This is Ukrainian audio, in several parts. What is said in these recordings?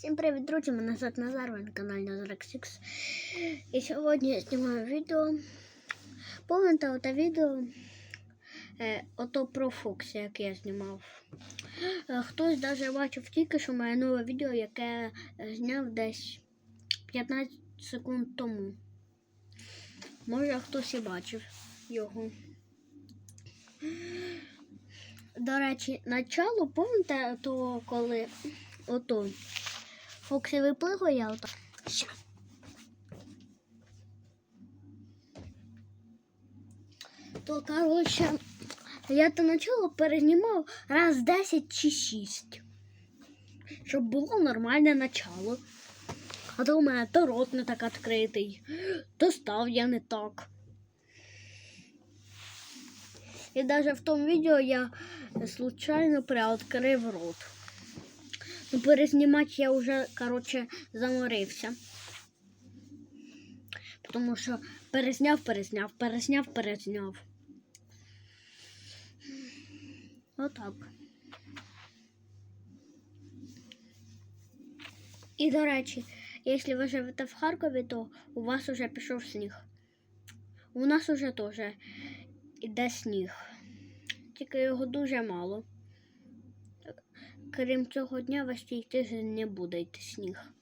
Всім привіт, друзі! Мене звати Назар, ви на каналі Назарексікс. І сьогодні я знімаю відео. Пам'ятаєте оте відео е, ото про Фоксі, яке я знімав. Е, хтось навіть бачив тільки, що моє нове відео, яке е, зняв десь 15 секунд тому. Може хтось і бачив його. До речі, начало, пам'ятаєте, то коли ото Фоксі випливає, ото. Ща. То, коротше, я то начало перезнімав раз 10 чи 6. Щоб було нормальне начало. А то у мене то рот не так відкритий, то став я не так. І навіть в тому відео я случайно приоткрив рот. Ну, перезнімати я вже, коротше, заморився. Тому що перезняв, перезняв, перезняв, перезняв. Отак. І, до речі, якщо ви живете в Харкові, то у вас уже пішов сніг. У нас уже теж іде сніг. Тільки його дуже мало. Крім цього дня, весь цей не буде йти сніг.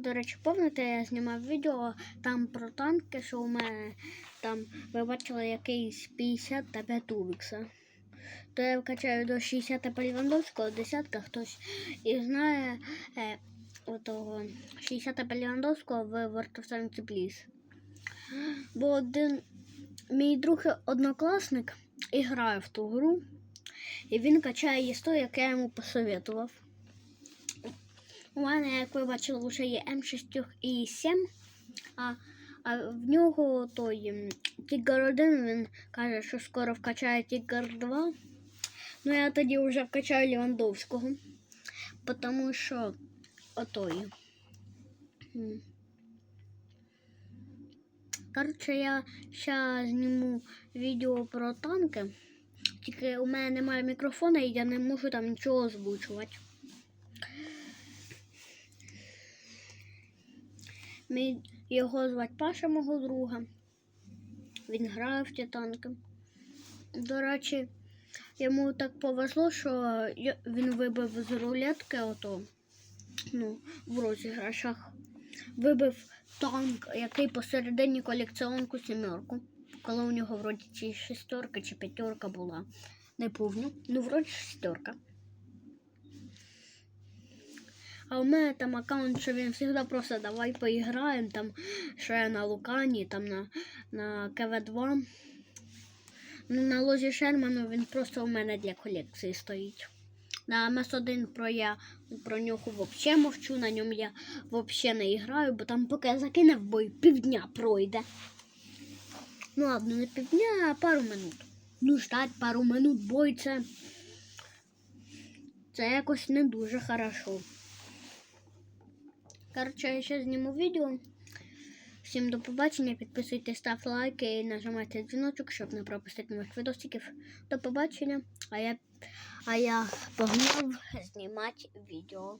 До речі, пам'ятаєте, я знімав відео там про танки, що у мене там ви бачили якийсь 50 та 5 Увікса. То я вкачаю до 60 по Лівандовського, десятка хтось і знає е, отого 60 по Лівандовського в World of Tanks Please. Бо один мій друг однокласник і грає в ту гру, і він качає її 100, яке я йому посоветував. У мене, як ви бачили, вже є М6 і 7, а, а в нього той м, Тігр 1, він каже, що скоро вкачає Тігр 2. Ну я тоді вже вкачаю Лівандовського, тому що отой. Коротше, я ще зніму відео про танки, тільки у мене немає мікрофона і я не можу там нічого озвучувати. Мій його звати Паша, мого друга. Він грає в ті танки. До речі, йому так повезло, що він вибив з рулетки ото, ну, в розіграшах. Вибив танк, який посередині колекціонку сімерку. Коли у нього вроді чи шестерка, чи п'ятерка була. Не помню. Ну, вроді шестерка. А у мене там аккаунт, що він завжди просто давай поіграємо, там, я на Лукані, там на, на КВ2. Ну, на ложі Шерману він просто у мене для колекції стоїть. На МС1 про я про нього взагалі мовчу, на ньому я взагалі не граю, бо там поки я закинув бой, півдня пройде. Ну ладно, не півдня, а пару минут. Ну, ждать пару минут бой це. Це якось не дуже хорошо. Коротше, я ще зніму відео. Всім до побачення. Підписуйтесь, ставте лайки і нажимайте дзвіночок, щоб не пропустити нових відосиків. До побачення. А я, а я погнав знімати відео.